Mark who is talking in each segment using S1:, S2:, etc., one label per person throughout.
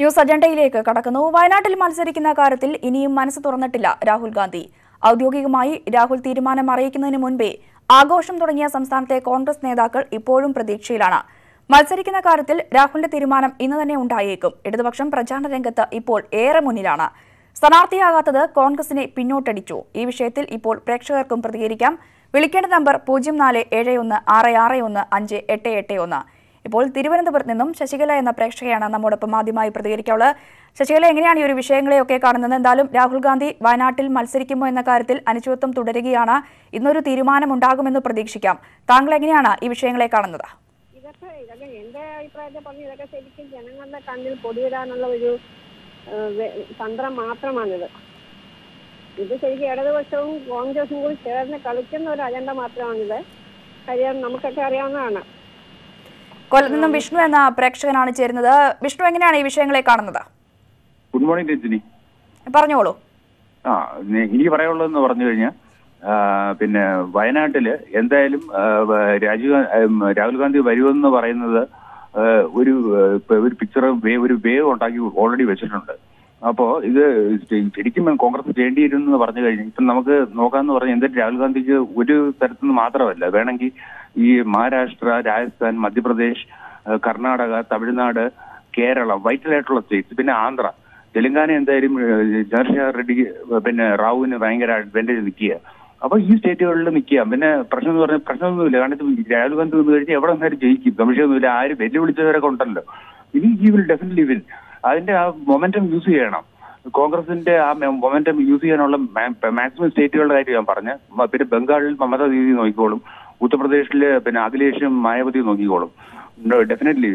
S1: News അജണ്ടയിലേക്ക് കടക്കുന്നു. വയനാട്ടിൽ മത്സരിക്കുന്ന കാര്യത്തിൽ ഇനിയും മനസ്സ് തുറന്നിട്ടില്ല രാഹുൽ ഗാന്ധി. ഔദ്യോഗികമായി രാഹുൽ തീരുമാനം അറിയിക്കുന്നതിന് മുൻപേ ആഘോഷം തുടങ്ങിയ സംസ്ഥാനത്തെ കോൺഗ്രസ് നേതാക്കൾ ഇപ്പോഴും പ്രതീക്ഷയിലാണ്. മത്സരിക്കുന്ന കാര്യത്തിൽ രാഹുലിന്റെ തീരുമാനം ഇന്ന് തന്നെ ഉണ്ടായേക്കും. ഇടതുപക്ഷം പ്രചാരണ രംഗത്ത് ഇപ്പോൾ ഏറെ മുന്നിലാണ്. സ്ഥാനാർത്ഥിയാകാത്തത് കോൺഗ്രസിനെ പിന്നോട്ടടിച്ചു. ഈ വിഷയത്തിൽ ഇപ്പോൾ പ്രേക്ഷകർക്കും പ്രതികരിക്കാം. വിളിക്കേണ്ട നമ്പർ പൂജ്യം നാല് ഏഴ് ഒന്ന് ആറ് ആറ് ഒന്ന് അഞ്ച് എട്ട് എട്ട് ഒന്ന്. ഇപ്പോൾ തിരുവനന്തപുരത്ത് നിന്നും ശശികല എന്ന പ്രേക്ഷകയാണ് നമ്മോടൊപ്പം ആദ്യമായി പ്രതികരിക്കാവുള്ളത് ശശികല എങ്ങനെയാണ് ഈ ഒരു വിഷയങ്ങളെയൊക്കെ കാണുന്നത്? എന്തായാലും രാഹുൽ ഗാന്ധി വയനാട്ടിൽ മത്സരിക്കുമോ എന്ന കാര്യത്തിൽ അനിശ്ചിതത്വം തുടരുകയാണ്. ഇന്നൊരു തീരുമാനമുണ്ടാകുമെന്ന് പ്രതീക്ഷിക്കാം. താങ്കൾ എങ്ങനെയാണ് ഈ വിഷയങ്ങളെ കാണുന്നത്?
S2: ഇതൊക്കെ എന്റെ അഭിപ്രായത്തിൽ പറഞ്ഞു ഇതൊക്കെ ശരിക്കും ജനങ്ങളുടെ കണ്ണിൽ പൊടിയിടാനുള്ള ഒരു തന്ത്രം മാത്രമാണിത്. ഇത് ശരിക്കും ഇടതുപക്ഷവും കോൺഗ്രസും കൂടി ചേർന്ന് കളിക്കുന്ന ഒരു അജണ്ട മാത്രമാണിത്. കാര്യം നമുക്കൊക്കെ അറിയാവുന്നതാണ്.
S1: കൊല്ലത്ത് നിന്നും വിഷ്ണു എന്ന പ്രേക്ഷകനാണ് ചേരുന്നത്. വിഷ്ണു എങ്ങനെയാണ് ഈ വിഷയങ്ങളെ കാണുന്നത്?
S3: Good morning Rajani.
S1: പറഞ്ഞോളൂ.
S3: ആ എനിക്ക് പറയാനുള്ളതെന്ന് പറഞ്ഞു കഴിഞ്ഞാൽ പിന്നെ വയനാട്ടിൽ എന്തായാലും രാജീവ് രാഹുൽ ഗാന്ധി വരുമെന്ന് പറയുന്നത് ഒരു ഒരു പിക്ചർ ഒരു വേവ് ഉണ്ടാക്കി ഓൾറെഡി വെച്ചിട്ടുണ്ട്. അപ്പോ ഇത് ശരിക്കും കോൺഗ്രസ് ചെയ്യേണ്ടിയിരുന്നു എന്ന് പറഞ്ഞു കഴിഞ്ഞാൽ ഇപ്പം നമുക്ക് നോക്കാന്ന് പറഞ്ഞാൽ എന്തായാലും രാഹുൽ ഗാന്ധിക്ക് ഒരു തരത്തിൽ നിന്ന് മാത്രമല്ല. വേണമെങ്കിൽ ഈ മഹാരാഷ്ട്ര രാജസ്ഥാൻ മധ്യപ്രദേശ് കർണാടക തമിഴ്നാട് കേരളം വൈറ്റലായിട്ടുള്ള സ്റ്റേറ്റ്സ് പിന്നെ ആന്ധ്ര. തെലങ്കാന എന്തായാലും ചന്ദ്രശേഖർ റെഡ്ഡി പിന്നെ റാവുവിന് ഭയങ്കര അഡ്വാന്റേജ് നിൽക്കുക അപ്പൊ ഈ സ്റ്റേറ്റുകളിൽ നിൽക്കുക പിന്നെ പ്രശ്നം എന്ന് പറഞ്ഞാൽ പ്രശ്നമൊന്നുമില്ല. കാരണം രാഹുൽ ഗാന്ധി വന്നു കഴിഞ്ഞാൽ എവിടെ നിന്നാലും ജയിക്കും. സംശയമൊന്നുമില്ല. ആര് വെല്ലുവിളിച്ചവരൊക്കെ ഉണ്ടല്ലോ. ഇനി ഈ വിൽ ഡെഫിനറ്റ്ലി വിൻ അതിന്റെ ആ മൊമെന്റം യൂസ് ചെയ്യണം. കോൺഗ്രസിന്റെ ആ മൊമെന്റം യൂസ് ചെയ്യാനുള്ള മാക്സിമം സ്റ്റേറ്റുകളുടെ കാര്യം ഞാൻ പറഞ്ഞ്. പിന്നെ ബംഗാളിൽ മമതാ ദീദി നോക്കിക്കോളും. ഉത്തർപ്രദേശിൽ പിന്നെ അഖിലേഷും മായാവതി നോക്കിക്കോളും. Definitely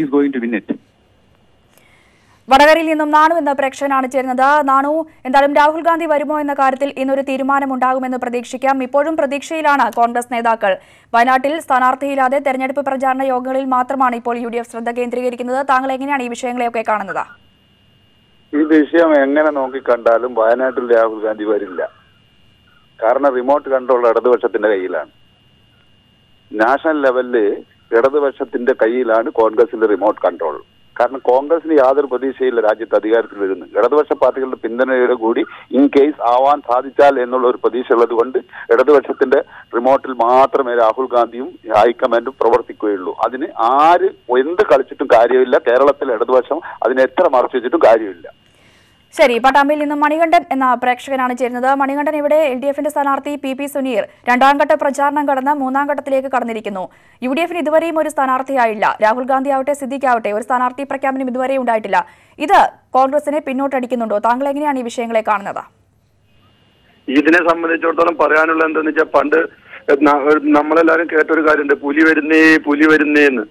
S3: is going to win it
S1: വടകരയിൽ നിന്നും നാണു എന്ന പ്രേക്ഷകനാണ് ചേരുന്നത്. നാണു എന്തായാലും രാഹുൽ ഗാന്ധി വരുമോ എന്ന കാര്യത്തിൽ ഇന്നൊരു തീരുമാനമുണ്ടാകുമെന്ന് പ്രതീക്ഷിക്കാം. ഇപ്പോഴും പ്രതീക്ഷയിലാണ് കോൺഗ്രസ് നേതാക്കൾ. വയനാട്ടിൽ സ്ഥാനാർത്ഥിയില്ലാതെ തെരഞ്ഞെടുപ്പ് പ്രചാരണ യോഗങ്ങളിൽ മാത്രമാണ് ഇപ്പോൾ യു ശ്രദ്ധ കേന്ദ്രീകരിക്കുന്നത്. താങ്കൾ എങ്ങനെയാണ് ഈ വിഷയങ്ങളെയൊക്കെ കാണുന്നത്?
S4: ഈ വിഷയം എങ്ങനെ നോക്കിക്കണ്ടാലും വയനാട്ടിൽ രാഹുൽ ഗാന്ധി വരില്ല. കാരണം റിമോട്ട് കൺട്രോൾ ഇടതുപക്ഷത്തിന്റെ കയ്യിലാണ്. നാഷണൽ ലെവലിൽ ഇടതുപക്ഷത്തിന്റെ കയ്യിലാണ് കോൺഗ്രസിന്റെ റിമോട്ട് കൺട്രോൾ. കാരണം കോൺഗ്രസിന് യാതൊരു പ്രതീക്ഷയില്ല രാജ്യത്ത് അധികാരത്തിൽ വരുന്നു ഇടതുപക്ഷ പാർട്ടികളുടെ പിന്തുണയോടെ കൂടി ഇൻ കേസ് ആവാൻ സാധിച്ചാൽ എന്നുള്ള ഒരു പ്രതീക്ഷ ഉള്ളത് കൊണ്ട് ഇടതുപക്ഷത്തിന്റെ റിമോട്ടിൽ മാത്രമേ രാഹുൽ ഗാന്ധിയും ഹൈക്കമാൻഡും പ്രവർത്തിക്കുകയുള്ളൂ. അതിന് ആര് എന്ത് കളിച്ചിട്ടും കാര്യമില്ല. കേരളത്തിലെ ഇടതുപക്ഷം അതിനെ എത്ര മറച്ചു വെച്ചിട്ടും കാര്യമില്ല.
S1: ശരി പട്ടാമ്പിയിൽ നിന്നും മണികണ്ഠൻ എന്ന പ്രേക്ഷകനാണ് ചേരുന്നത്. മണികണ്ഠൻ ഇവിടെ എൽ ഡി എഫിന്റെ സ്ഥാനാർത്ഥി പി പി സുനീർ രണ്ടാം ഘട്ട പ്രചാരണം കടന്ന് മൂന്നാം ഘട്ടത്തിലേക്ക് കടന്നിരിക്കുന്നു. യു ഡി എഫിന് ഇതുവരെയും ഒരു സ്ഥാനാർത്ഥിയായില്ല. രാഹുൽ ഗാന്ധി ആവട്ടെ സിദ്ധിക്കാവട്ടെ ഒരു സ്ഥാനാർത്ഥി പ്രഖ്യാപനം ഇതുവരെ ഉണ്ടായിട്ടില്ല. ഇത് കോൺഗ്രസിനെ പിന്നോട്ടടിക്കുന്നുണ്ടോ? താങ്കൾ എങ്ങനെയാണ് ഈ വിഷയങ്ങളെ കാണുന്നത്?
S5: ഇതിനെ സംബന്ധിച്ചിടത്തോളം പറയാനുള്ള എന്താണെന്ന് വെച്ചാൽ പണ്ട് നമ്മളെല്ലാവരും കേട്ടൊരു കാര്യമുണ്ട്. പുലി വരുന്നേ പുലി വരുന്നേന്ന്.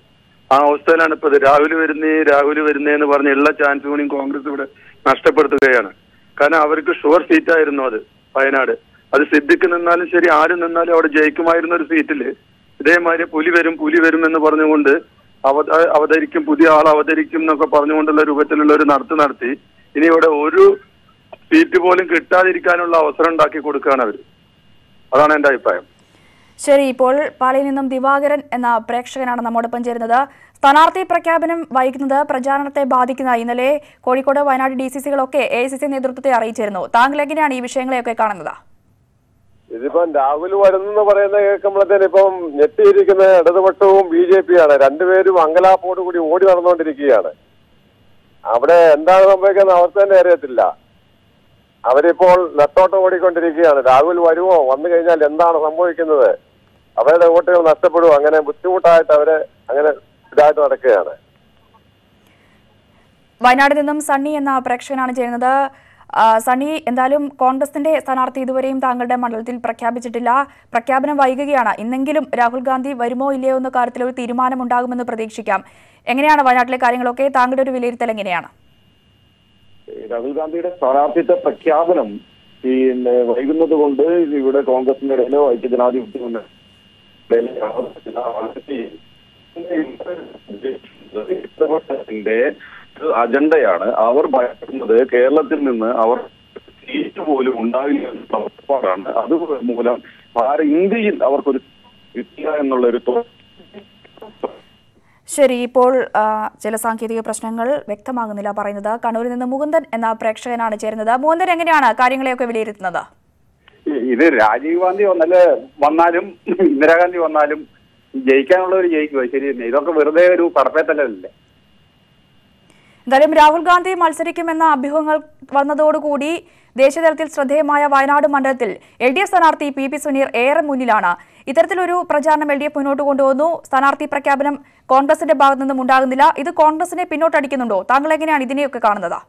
S5: ആ അവസ്ഥയിലാണ് ഇപ്പൊ രാഹുൽ വരുന്നേ രാഹുൽ വരുന്നേ എന്ന് പറഞ്ഞ എല്ലാ ചാൻസ് കൂടിയും കോൺഗ്രസ് ഇവിടെ നഷ്ടപ്പെടുത്തുകയാണ്. കാരണം അവർക്ക് ഷുവർ സീറ്റ് ആയിരുന്നു അത് വയനാട്. അത് സിദ്ദിഖ് നിന്നാലും ശരി ആര് നിന്നാലും അവിടെ ജയിക്കുമായിരുന്ന ഒരു സീറ്റിൽ ഇതേമാതിരി പുലി വരും പുലി വരും എന്ന് പറഞ്ഞുകൊണ്ട് അവ അവതരിക്കും പുതിയ ആൾ അവതരിക്കും എന്നൊക്കെ പറഞ്ഞുകൊണ്ടുള്ള രൂപത്തിലുള്ള ഒരു നടത്ത് നടത്തി ഇനി ഇവിടെ ഒരു സീറ്റ് പോലും കിട്ടാതിരിക്കാനുള്ള അവസരം ഉണ്ടാക്കി കൊടുക്കുകയാണ് അവർ അതാണ് എന്റെ അഭിപ്രായം.
S1: ശരി ഇപ്പോൾ പാളിയിൽ നിന്നും ദിവാകരൻ എന്ന പ്രേക്ഷകനാണ് നമ്മോടൊപ്പം ചേരുന്നത്. സ്ഥാനാർത്ഥി പ്രഖ്യാപനം വൈകുന്നത് പ്രചാരണത്തെ ബാധിക്കുന്ന ഇന്നലെ കോഴിക്കോട് വയനാട് ഡി സി സികളൊക്കെ എ സി സി നേതൃത്വത്തെ അറിയിച്ചിരുന്നു. താങ്കൾ എങ്ങനെയാണ് ഈ വിഷയങ്ങളെയൊക്കെ കാണുന്നത്?
S6: ഇതിപ്പം രാഹുൽ വരുന്നെന്ന് പറയുന്ന കേൾക്കുമ്പോഴത്തേന് ഇപ്പം ഞെട്ടിയിരിക്കുന്ന ഇടതുപക്ഷവും ബി ജെ പിയാണ്. രണ്ടുപേരും അങ്കലാപ്പോട് കൂടി ഓടി നടന്നുകൊണ്ടിരിക്കുകയാണ്. അവിടെ എന്താണ് സംഭവിക്കുന്ന അവസ്ഥ തന്നെ അറിയത്തില്ല. അവരിപ്പോൾ നെട്ടോട്ടം ഓടിക്കൊണ്ടിരിക്കുകയാണ്. രാഹുൽ വരുമോ? വന്നു കഴിഞ്ഞാൽ എന്താണ് സംഭവിക്കുന്നത്? അവരുടെ വോട്ടുകൾ നഷ്ടപ്പെടും. അങ്ങനെ ബുദ്ധിമുട്ടായിട്ട് അവരെ അങ്ങനെ ഇതായിട്ട് നടക്കുകയാണ്.
S1: വയനാട് നിന്നും സണ്ണി എന്ന പ്രേക്ഷകനാണ് ചെയ്യുന്നത് സണ്ണി എന്തായാലും കോൺഗ്രസിന്റെ സ്ഥാനാർത്ഥി ഇതുവരെയും താങ്കളുടെ മണ്ഡലത്തിൽ പ്രഖ്യാപിച്ചിട്ടില്ല. പ്രഖ്യാപനം വൈകുകയാണ്. ഇന്നെങ്കിലും രാഹുൽ ഗാന്ധി വരുമോ ഇല്ലയോ എന്ന കാര്യത്തിൽ ഒരു തീരുമാനമുണ്ടാകുമെന്ന് പ്രതീക്ഷിക്കാം. എങ്ങനെയാണ് വയനാട്ടിലെ കാര്യങ്ങളൊക്കെ? താങ്കളുടെ ഒരു വിലയിരുത്തൽ എങ്ങനെയാണ്?
S7: രാഹുൽ ഗാന്ധിയുടെ സ്ഥാനാർത്ഥിത്വ പ്രഖ്യാപനം പിന്നെ വൈകുന്നത് കൊണ്ട് ഇവിടെ കോൺഗ്രസിന്റെ ഇടയിലോ ഐക്യജനാധിപത്യ മുന്നണിയുടെ ഒരു അജണ്ടയാണ്. അവർ ഭയപ്പെടുന്നത് കേരളത്തിൽ നിന്ന് അവർ സീറ്റ് പോലും ഉണ്ടാവില്ല ഉറപ്പാടാണ്. അത് മൂലം ഇന്ത്യയിൽ അവർക്കൊരു എന്നുള്ള ഒരു
S1: ശരി ഇപ്പോൾ ചില സാങ്കേതിക പ്രശ്നങ്ങൾ വ്യക്തമാകുന്നില്ല പറയുന്നത്. കണ്ണൂരിൽ നിന്ന് മുകുന്ദൻ എന്ന പ്രേക്ഷകനാണ് ചേരുന്നത്. മുകുന്ദൻ എങ്ങനെയാണ് കാര്യങ്ങളെയൊക്കെ വിലയിരുത്തുന്നത്?
S8: ഇത് രാജീവ് ഗാന്ധി വന്നല്ല വന്നാലും ഇന്ദിരാഗാന്ധി വന്നാലും ജയിക്കാനുള്ളവർ ജയിക്കുക ശരി തന്നെ ഇതൊക്കെ വെറുതെ ഒരു പടപ്പേത്തല്ലേ
S1: എന്തായാലും രാഹുൽ ഗാന്ധി മത്സരിക്കുമെന്ന അഭ്യൂഹങ്ങൾ വന്നതോടുകൂടി ദേശീയതലത്തിൽ ശ്രദ്ധേയമായ വയനാട് മണ്ഡലത്തിൽ എൽ ഡി എഫ് സ്ഥാനാർത്ഥി പി പി സുനീർ ഏറെ മുന്നിലാണ്. ഇത്തരത്തിലൊരു പ്രചാരണം എൽ ഡി എഫ് മുന്നോട്ട് കൊണ്ടുവന്നു. സ്ഥാനാർത്ഥി പ്രഖ്യാപനം കോൺഗ്രസിന്റെ ഭാഗത്തു നിന്നും ഉണ്ടാകുന്നില്ല. ഇത് കോൺഗ്രസിനെ പിന്നോട്ടടിക്കുന്നുണ്ടോ? താങ്കൾ എങ്ങനെയാണ് ഇതിനെയൊക്കെ കാണുന്നത്?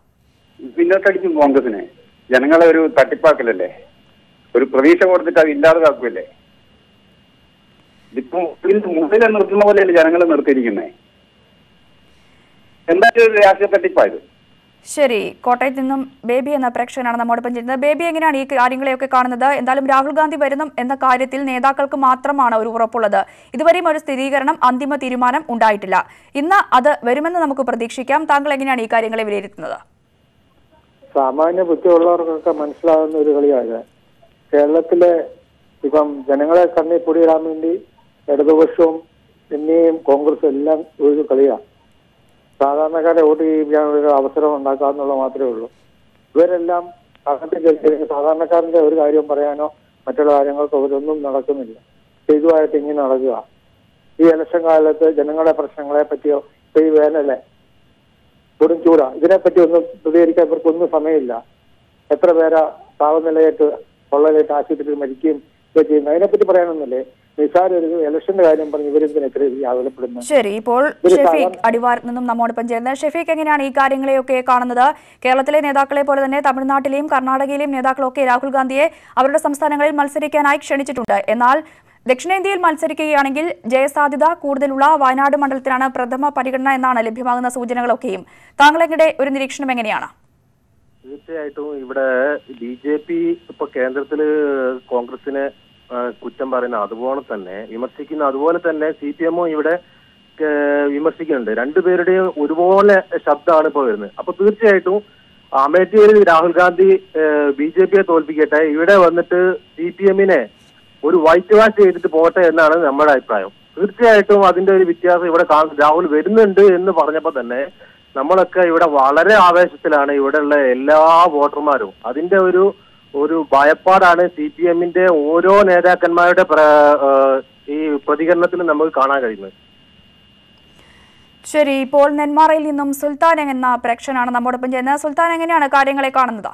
S8: പിന്നോട്ടടിക്കും കോൺഗ്രസിനെ. ജനങ്ങളെ ഒരു തട്ടിപ്പാക്കലല്ലേ? ഒരു പ്രതീക്ഷ കൊടുത്തിട്ട് അത് ഇല്ലാതാക്കുമല്ലേ ഇതിപ്പോ ഇതിന്റെ മുമ്പിൽ നിർത്തുന്ന പോലെയല്ലേ ജനങ്ങൾ നിർത്തിയിരിക്കുന്നത് എന്താ ഒരു രാഷ്ട്രീയ തട്ടിപ്പായത്
S1: ശരി കോട്ടയത്ത് നിന്നും ബേബി എന്ന പ്രേക്ഷകനാണ് നമ്മോടൊപ്പം ചെയ്യുന്നത് ബേബി എങ്ങനെയാണ് ഈ കാര്യങ്ങളെയൊക്കെ കാണുന്നത്? എന്തായാലും രാഹുൽ ഗാന്ധി വരുന്നു എന്ന കാര്യത്തിൽ നേതാക്കൾക്ക് മാത്രമാണ് ഒരു ഉറപ്പുള്ളത്. ഇതുവരെയും ഒരു സ്ഥിരീകരണം അന്തിമ തീരുമാനം ഉണ്ടായിട്ടില്ല. ഇന്ന് അത് വരുമെന്ന് നമുക്ക് പ്രതീക്ഷിക്കാം. താങ്കൾ എങ്ങനെയാണ് ഈ കാര്യങ്ങളെ വിലയിരുത്തുന്നത്?
S9: സാമാന്യ ബുദ്ധിയുള്ളവർക്കൊക്കെ മനസ്സിലാകുന്ന ഒരു കളിയാണ് കേരളത്തിലെ ഇപ്പം ജനങ്ങളെ കണ്ണി പൊടിയിടാൻ വേണ്ടി ഇടതുപക്ഷവും പിന്നെയും കോൺഗ്രസും എല്ലാം ഒരു കളിയാണ് സാധാരണക്കാരെ വോട്ട് ചെയ്യിപ്പിക്കാൻ ഒരു അവസരം ഉണ്ടാക്കുക മാത്രമേ ഉള്ളൂ. ഇവരെല്ലാം സാധാരണക്കാരന്റെ ഒരു കാര്യം പറയാനോ മറ്റുള്ള കാര്യങ്ങൾക്കോ ഇതൊന്നും നടക്കുന്നില്ല. ഇതുമായിട്ട് ഇങ്ങനെ നടക്കുക. ഈ ഇലക്ഷൻ കാലത്ത് ജനങ്ങളുടെ പ്രശ്നങ്ങളെ പറ്റിയോ ഇപ്പൊ ഈ വേനലെ കൊടും ചൂടാ. ഇതിനെപ്പറ്റി ഒന്നും പ്രതികരിക്കാൻ ഇവർക്കൊന്നും സമയമില്ല. എത്ര പേരാ താപനിലയായിട്ട് പൊള്ളലേറ്റ് ആശുപത്രിയിൽ മരിക്കുകയും ഒക്കെ ചെയ്യുന്നു. അതിനെപ്പറ്റി പറയാനൊന്നുമില്ലേ? നിസാര ഒരു ഇലക്ഷന്റെ കാര്യം പറഞ്ഞ്
S1: ശരി ഇപ്പോൾ ഷെഫീഖ് അടിവാരത്ത് നിന്നും നമ്മോടൊപ്പം ചേരുന്നത്. ഷെഫീഖ് എങ്ങനെയാണ് ഈ കാര്യങ്ങളെയൊക്കെ കാണുന്നത്? കേരളത്തിലെ നേതാക്കളെ പോലെ തന്നെ തമിഴ്നാട്ടിലെയും കർണാടകയിലെയും നേതാക്കളൊക്കെ രാഹുൽ ഗാന്ധിയെ അവരുടെ സംസ്ഥാനങ്ങളിൽ മത്സരിക്കാനായി ക്ഷണിച്ചിട്ടുണ്ട്. എന്നാൽ ദക്ഷിണേന്ത്യയിൽ മത്സരിക്കുകയാണെങ്കിൽ ജയസാധ്യത കൂടുതലുള്ള വയനാട് മണ്ഡലത്തിനാണ് പ്രഥമ പരിഗണന എന്നാണ് ലഭ്യമാകുന്ന സൂചനകളൊക്കെയും. താങ്കളുടെ ഒരു നിരീക്ഷണം എങ്ങനെയാണ്?
S10: തീർച്ചയായിട്ടും ഇവിടെ ബി ജെ പി ഇപ്പൊ കേന്ദ്രത്തിൽ കോൺഗ്രസിനെ കുറ്റം പറയുന്ന അതുപോലെ തന്നെ വിമർശിക്കുന്ന അതുപോലെ തന്നെ സി പി എമ്മും ഇവിടെ വിമർശിക്കുന്നുണ്ട്. രണ്ടുപേരുടെയും ഒരുപോലെ ശബ്ദമാണ് ഇപ്പൊ വരുന്നത്. അപ്പൊ തീർച്ചയായിട്ടും അമേഠിയിൽ രാഹുൽ ഗാന്ധി ബി ജെ പിയെ തോൽപ്പിക്കട്ടെ. ഇവിടെ വന്നിട്ട് സി പി എമ്മിനെ ഒരു വൈറ്റ് വാഷ് ചെയ്തിട്ട് പോട്ടെ എന്നാണ് നമ്മുടെ അഭിപ്രായം. തീർച്ചയായിട്ടും അതിന്റെ ഒരു വ്യത്യാസം ഇവിടെ രാഹുൽ വരുന്നുണ്ട് എന്ന് പറഞ്ഞപ്പോ തന്നെ നമ്മളൊക്കെ ഇവിടെ വളരെ ആവേശത്തിലാണ് ഇവിടെയുള്ള എല്ലാ വോട്ടർമാരും. അതിന്റെ ഒരു ഒരു ഭയപ്പാടാണ് സി പി എമ്മിന്റെ ഓരോ നേതാക്കന്മാരുടെ ഈ പ്രതികരണത്തിൽ നമുക്ക് കാണാൻ കഴിയുന്നത്.
S1: ശരി ഇപ്പോൾ നെന്മാറയിൽ നിന്നും സുൽത്താൻ എന്ന പ്രേക്ഷനാണ് നമ്മോടൊപ്പം ചെയ്യുന്നത് സുൽത്താൻ എങ്ങനെയാണ് കാര്യങ്ങളെ കാണുന്നത്?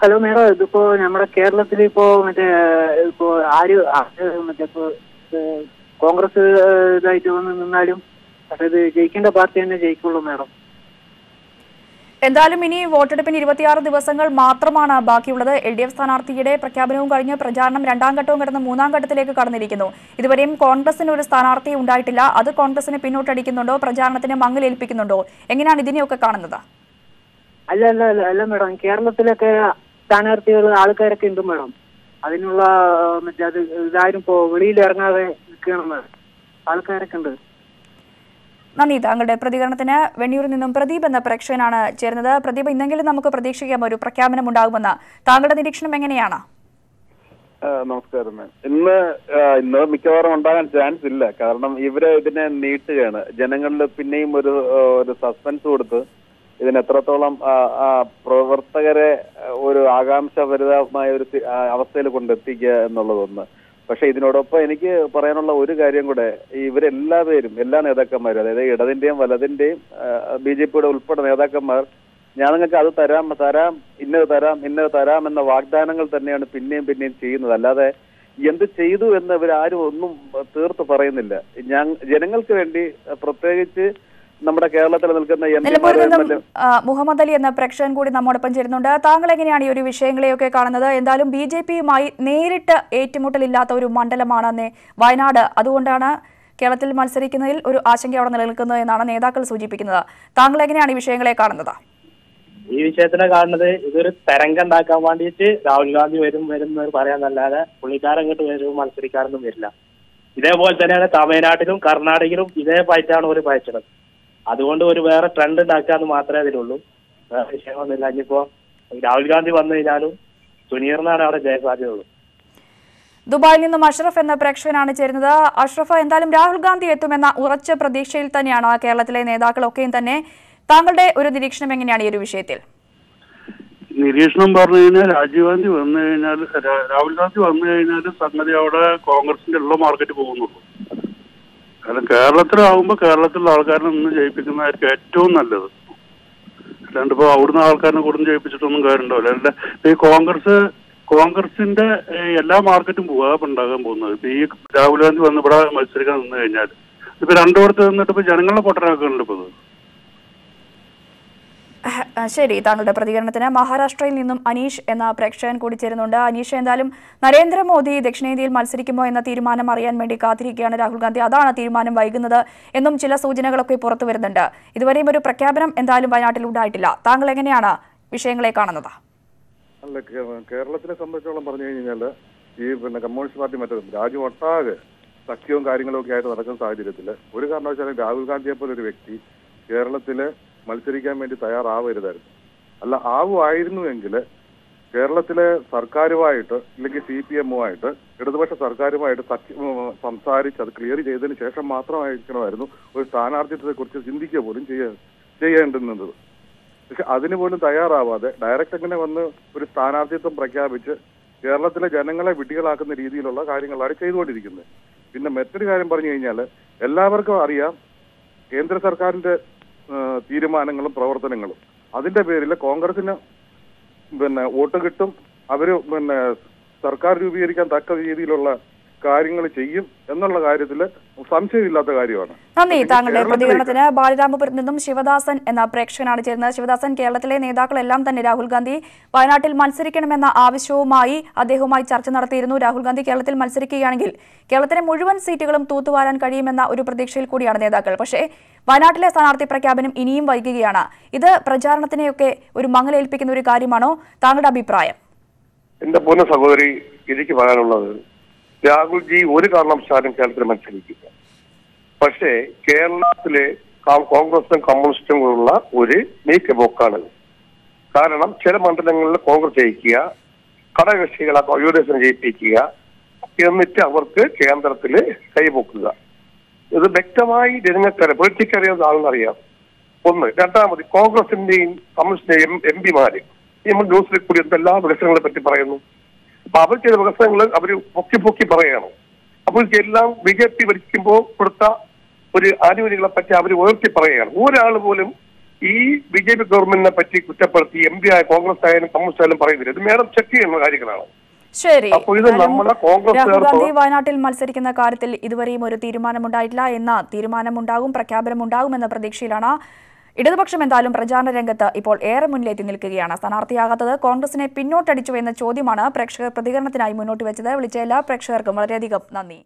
S11: ഹലോ മേഡം ഇതിപ്പോ നമ്മുടെ കേരളത്തിൽ ഇപ്പോ മറ്റേ ഇപ്പോ ആര് ആര് മറ്റേ ഇപ്പോ കോൺഗ്രസ് ഇതായിട്ട് വന്ന് നിന്നാലും ഇത് ജയിക്കേണ്ട പാർട്ടി തന്നെ ജയിക്കുള്ളൂ മാഡം.
S1: എന്തായാലും ഇനി വോട്ടെടുപ്പിന് ഇരുപത്തിയാറ് ദിവസങ്ങൾ മാത്രമാണ് ബാക്കിയുള്ളത്. എൽ ഡി എഫ് സ്ഥാനാർത്ഥിയുടെ പ്രഖ്യാപനവും കഴിഞ്ഞ് പ്രചാരണം രണ്ടാം ഘട്ടവും കടന്ന് മൂന്നാം ഘട്ടത്തിലേക്ക് കടന്നിരിക്കുന്നു. ഇതുവരെയും കോൺഗ്രസിന് ഒരു സ്ഥാനാർത്ഥി ഉണ്ടായിട്ടില്ല. അത് കോൺഗ്രസിനെ പിന്നോട്ടടിക്കുന്നുണ്ടോ? പ്രചാരണത്തിന് മങ്ങലേൽപ്പിക്കുന്നുണ്ടോ എങ്ങനെയാണ് ഇതിനെയൊക്കെ കാണുന്നത്?
S11: അല്ല അല്ല അല്ല അല്ല മേഡം. കേരളത്തിലൊക്കെ സ്ഥാനാർത്ഥികൾ ആൾക്കാരൊക്കെ ഉണ്ട് മാഡം. അതിനുള്ള മറ്റേ അത് ഇതാരും ഇപ്പോ വെളിയിൽ ഇറങ്ങാതെ നിൽക്കണം ആൾക്കാരൊക്കെ ഉണ്ട്.
S1: നന്ദി. താങ്കളുടെ പ്രതികരണത്തിന് വെണ്ണിയൂരിൽ നിന്നും പ്രദീപ് എന്ന പ്രേക്ഷകനാണ് ചേരുന്നത്. പ്രദീപ് ഇന്നെങ്കിലും നമുക്ക് പ്രതീക്ഷിക്കാം ഒരു പ്രഖ്യാപനം ഉണ്ടാകുമെന്ന്. താങ്കളുടെ നിരീക്ഷണം എങ്ങനെയാണ്?
S12: നമസ്കാരം. ഇന്ന് ഇന്ന് മിക്കവാറും ഉണ്ടാകാൻ ചാൻസ് ഇല്ല. കാരണം ഇവരെ ഇതിനെ നീട്ടുകയാണ്. ജനങ്ങളിൽ പിന്നെയും ഒരു ഒരു സസ്പെൻസ് കൊടുത്ത് ഇതിന് എത്രത്തോളം പ്രവർത്തകരെ ഒരു ആകാംക്ഷഭരിതമായ ഒരു അവസ്ഥയിൽ കൊണ്ടെത്തിക്കുക എന്നുള്ളതൊന്ന് പക്ഷെ ഇതിനോടൊപ്പം എനിക്ക് പറയാനുള്ള ഒരു കാര്യം കൂടെ ഇവരെല്ലാ പേരും എല്ലാ നേതാക്കന്മാരും അതായത് ഇടതിന്റെയും വലതിന്റെയും ബി ജെ പിയുടെ ഉൾപ്പെടെ നേതാക്കന്മാർ ഞാൻ നിങ്ങൾക്ക് അത് തരാം തരാം ഇന്നത് തരാം ഇന്നത് തരാം എന്ന വാഗ്ദാനങ്ങൾ തന്നെയാണ് പിന്നെയും പിന്നെയും ചെയ്യുന്നത്. അല്ലാതെ എന്ത് ചെയ്തു എന്ന് ഇവരാരും ഒന്നും തീർത്ത് പറയുന്നില്ല. ഞാൻ ജനങ്ങൾക്ക് വേണ്ടി പ്രത്യേകിച്ച് നമ്മുടെ കേരളത്തിൽ നിൽക്കുന്ന എം
S1: മുഹമ്മദ് അലി എന്ന പ്രേക്ഷകൻ കൂടി നമ്മോടൊപ്പം ചേരുന്നുണ്ട്. താങ്കൾ എങ്ങനെയാണ് ഈ ഒരു വിഷയങ്ങളെയൊക്കെ കാണുന്നത്? എന്തായാലും ബി ജെ പിയുമായി നേരിട്ട് ഏറ്റുമുട്ടലില്ലാത്ത ഒരു മണ്ഡലമാണ് വയനാട് അതുകൊണ്ടാണ് കേരളത്തിൽ മത്സരിക്കുന്നതിൽ ഒരു ആശങ്ക അവിടെ നിലനിൽക്കുന്നത് എന്നാണ് നേതാക്കൾ സൂചിപ്പിക്കുന്നത്. താങ്കൾ എങ്ങനെയാണ് ഈ വിഷയങ്ങളെ കാണുന്നത്?
S13: ഈ വിഷയത്തിനെ കാണുന്നത് ഇതൊരു തരംഗം ഉണ്ടാക്കാൻ വേണ്ടിയിട്ട് രാഹുൽ ഗാന്ധി വരും വരും എന്ന് പറയാന്നല്ലാതെ പുള്ളിക്കാരൻ ഇങ്ങോട്ട് വരും മത്സരിക്കാനൊന്നും വരില്ല. ഇതേപോലെ തന്നെയാണ് തമിഴ്നാട്ടിലും കർണാടകയിലും ഇതേ പയറ്റാണ് ഒരു ഫൈറ്റത് അതുകൊണ്ട് ഒരു വേറെ ട്രെൻഡ് ഉണ്ടാക്കാന്ന് മാത്രമേ അതിലുള്ളൂ. വേറെ വിഷയമൊന്നുമില്ല. ഇനിയിപ്പോ രാഹുൽ ഗാന്ധി വന്നു കഴിഞ്ഞാലും സുനീറിനാണ് അവിടെ ജയസാധ്യതയുള്ളൂ.
S1: ദുബായിൽ നിന്നും അഷ്റഫ് എന്ന പ്രേക്ഷകനാണ് ചേരുന്നത്. അഷ്റഫ് എന്തായാലും രാഹുൽ ഗാന്ധി എത്തുമെന്ന ഉറച്ച പ്രതീക്ഷയിൽ തന്നെയാണ് കേരളത്തിലെ നേതാക്കളൊക്കെയും തന്നെ താങ്കളുടെ ഒരു നിരീക്ഷണം എങ്ങനെയാണ് ഈ ഒരു വിഷയത്തിൽ?
S14: നിരീക്ഷണം പറഞ്ഞു കഴിഞ്ഞാൽ രാജീവ് ഗാന്ധി വന്നു കഴിഞ്ഞാൽ രാഹുൽ ഗാന്ധി വന്നു കഴിഞ്ഞാൽ സംഗതി അവിടെ കോൺഗ്രസിന്റെ ഉള്ള മാർക്കറ്റ് പോകുന്നുള്ളൂ. കാരണം കേരളത്തിലാവുമ്പോൾ കേരളത്തിലുള്ള ആൾക്കാരെ നിന്ന് ജയിപ്പിക്കുന്നതായിരിക്കും ഏറ്റവും നല്ലത്. അല്ലാണ്ട് ഇപ്പോൾ അവിടുന്ന് ആൾക്കാരെ കൊടുന്ന് ജയിപ്പിച്ചിട്ടൊന്നും കാര്യമുണ്ടാവില്ല അല്ല ഈ കോൺഗ്രസ് കോൺഗ്രസിന്റെ എല്ലാ മാർക്കറ്റും പോവാ ഉണ്ടാകാൻ പോകുന്നത്. ഇപ്പൊ ഈ രാഹുൽ ഗാന്ധി വന്ന് ഇവിടെ മത്സരിക്കാൻ നിന്ന് കഴിഞ്ഞാൽ ഇപ്പൊ രണ്ടിടത്ത് നിന്നിട്ട് ഇപ്പൊ ജനങ്ങളെ പൊട്ടനാക്കുന്നുണ്ട് ഇപ്പൊ
S1: ശരി താങ്കളുടെ പ്രതികരണത്തിന് മഹാരാഷ്ട്രയിൽ നിന്നും അനീഷ് എന്ന പ്രേക്ഷകൻ കൂടി ചേരുന്നുണ്ട്. അനീഷ് എന്തായാലും നരേന്ദ്രമോദി ദക്ഷിണേന്ത്യയിൽ മത്സരിക്കുമോ എന്ന തീരുമാനം അറിയാൻ വേണ്ടി കാത്തിരിക്കുകയാണ് രാഹുൽ ഗാന്ധി. അതാണ് തീരുമാനം വൈകുന്നത് എന്നും ചില സൂചനകളൊക്കെ പുറത്തു വരുന്നുണ്ട്. ഇതുവരെയും ഒരു പ്രഖ്യാപനം എന്തായാലും വയനാട്ടിൽ ഉണ്ടായിട്ടില്ല. താങ്കൾ എങ്ങനെയാണ് വിഷയങ്ങളെ കാണുന്നത്?
S15: കേരളത്തിനെ സംബന്ധിച്ചോളം പറഞ്ഞു കഴിഞ്ഞാൽ ഈ പിന്നെ കമ്മ്യൂണിസ്റ്റ് പാർട്ടി മറ്റേ രാജ്യം ഒട്ടാകെ സഖ്യവും കാര്യങ്ങളും ഒക്കെ ആയിട്ട് നടക്കുന്ന സാഹചര്യത്തിൽ ഒരു കാരണവശാലും രാഹുൽ ഗാന്ധിയെ ഒരു വ്യക്തി കേരളത്തിൽ മത്സരിക്കാൻ വേണ്ടി തയ്യാറാവരുതായിരുന്നു. അല്ല ആവുമായിരുന്നുവെങ്കിൽ കേരളത്തിലെ സർക്കാരുമായിട്ട് അല്ലെങ്കിൽ സി പി എമ്മുമായിട്ട് ഇടതുപക്ഷ സർക്കാരുമായിട്ട് സഖ്യ സംസാരിച്ച് അത് ക്ലിയർ ചെയ്തതിന് ശേഷം മാത്രമായിരിക്കണമായിരുന്നു ഒരു സ്ഥാനാർത്ഥിത്വത്തെ കുറിച്ച് ചിന്തിക്കുക പോലും ചെയ്യ ചെയ്യേണ്ടുന്നത്. പക്ഷെ അതിന് പോലും തയ്യാറാവാതെ ഡയറക്റ്റ് അങ്ങനെ വന്ന് ഒരു സ്ഥാനാർത്ഥിത്വം പ്രഖ്യാപിച്ച് കേരളത്തിലെ ജനങ്ങളെ വിട്ടികളാക്കുന്ന രീതിയിലുള്ള കാര്യങ്ങളാണ് ചെയ്തുകൊണ്ടിരിക്കുന്നത്. പിന്നെ മറ്റൊരു കാര്യം പറഞ്ഞു കഴിഞ്ഞാൽ എല്ലാവർക്കും അറിയാം കേന്ദ്ര സർക്കാരിന്റെ തീരുമാനങ്ങളും പ്രവർത്തനങ്ങളും. അതിന്റെ പേരിൽ കോൺഗ്രസിന് പിന്നെ വോട്ട് കിട്ടും. അവർ പിന്നെ സർക്കാർ രൂപീകരിക്കാൻ തക്ക രീതിയിലുള്ള കാര്യങ്ങൾ ചെയ്യും എന്നുള്ള കാര്യത്തിൽ സംശയമില്ലാത്ത കാര്യമാണ്.
S1: നന്ദി. താങ്കളുടെ പ്രതികരണത്തിന് ബാലരാമപുരത്ത് നിന്നും ശിവദാസൻ എന്ന പ്രേക്ഷകനാണ് ചേരുന്നത്. ശിവദാസൻ കേരളത്തിലെ നേതാക്കളെല്ലാം തന്നെ രാഹുൽ ഗാന്ധി വയനാട്ടിൽ മത്സരിക്കണമെന്ന ആവശ്യവുമായി അദ്ദേഹവുമായി ചർച്ച നടത്തിയിരുന്നു. രാഹുൽ ഗാന്ധി കേരളത്തിൽ മത്സരിക്കുകയാണെങ്കിൽ കേരളത്തിലെ മുഴുവൻ സീറ്റുകളും തൂത്തുവാരാൻ കഴിയുമെന്ന ഒരു പ്രതീക്ഷയിൽ കൂടിയാണ് നേതാക്കൾ. പക്ഷേ വയനാട്ടിലെ സ്ഥാനാർത്ഥി പ്രഖ്യാപനം ഇനിയും വൈകുകയാണ്. ഇത് പ്രചാരണത്തിനെയൊക്കെ ഒരു മങ്ങലേൽപ്പിക്കുന്ന ഒരു കാര്യമാണോ താങ്കളുടെ അഭിപ്രായം?
S16: എന്റെ പൊന്ന സഹോദരി എനിക്ക് പറയാനുള്ളത് രാഹുൽജി ഒരു കാരണവശാലും കേരളത്തിൽ മത്സരിക്കില്ല. പക്ഷേ കേരളത്തിലെ കോൺഗ്രസും കമ്മ്യൂണിസ്റ്റും കൂടെയുള്ള ഒരു നീക്കുപോക്കാണ് കാരണം ചില മണ്ഡലങ്ങളിൽ കോൺഗ്രസ് ജയിക്കുക ഘടകകക്ഷികളെ യു ഡി എഫിനെ ജയിപ്പിക്കുക എന്നിട്ട് അവർക്ക് കേന്ദ്രത്തിൽ കൈപൊക്കുക. ഇത് വ്യക്തമായി ജനങ്ങൾക്കറിയാം പൊളിറ്റിക്കറിയാവുന്ന ആളെന്നറിയാം ഒന്ന്. രണ്ടാമത് കോൺഗ്രസിന്റെയും കമ്മ്യൂണിസ്റ്റിന്റെയും എം പിമാര് നമ്മൾ ന്യൂസിൽ കൂടി എന്തെല്ലാം വികസനങ്ങളെ പറ്റി പറയുന്നു? അപ്പൊ അവർ ചെയ്ത വികസനങ്ങൾ അവർ പൊക്കി പൊക്കി പറയുകയാണ്. അപ്പോൾ എല്ലാം ബി ജെ പി ഭരിക്കുമ്പോൾ കൊടുത്ത ഒരു ആനുകൂല്യങ്ങളെ പറ്റി അവർ ഉയർത്തി പറയുകയാണ്. ഒരാൾ പോലും ഈ ബി ജെ പി ഗവൺമെന്റിനെ പറ്റി കുറ്റപ്പെടുത്തി എം പി ആയ കോൺഗ്രസ് ആയാലും കമ്മ്യൂണിസ്റ്റ് ആയാലും പറയുന്നില്ല. ഇത് മേഡം ചെക്ക് ചെയ്യുന്ന കാര്യങ്ങളാണ്.
S1: ശരി. രാഹുൽ ഗാന്ധി വയനാട്ടിൽ മത്സരിക്കുന്ന കാര്യത്തിൽ ഇതുവരെയും ഒരു തീരുമാനമുണ്ടായിട്ടില്ല എന്ന തീരുമാനമുണ്ടാകും പ്രഖ്യാപനമുണ്ടാകുമെന്ന പ്രതീക്ഷയിലാണ് ഇടതുപക്ഷം എന്തായാലും പ്രചാരണ രംഗത്ത് ഇപ്പോൾ ഏറെ മുന്നിലെത്തി നിൽക്കുകയാണ്. സ്ഥാനാർത്ഥിയാകാത്തത് കോൺഗ്രസിനെ പിന്നോട്ടടിച്ചു എന്ന ചോദ്യമാണ് പ്രേക്ഷകർ പ്രതികരണത്തിനായി മുന്നോട്ട് വെച്ചത്. വിളിച്ച എല്ലാ പ്രേക്ഷകർക്കും വളരെയധികം നന്ദി.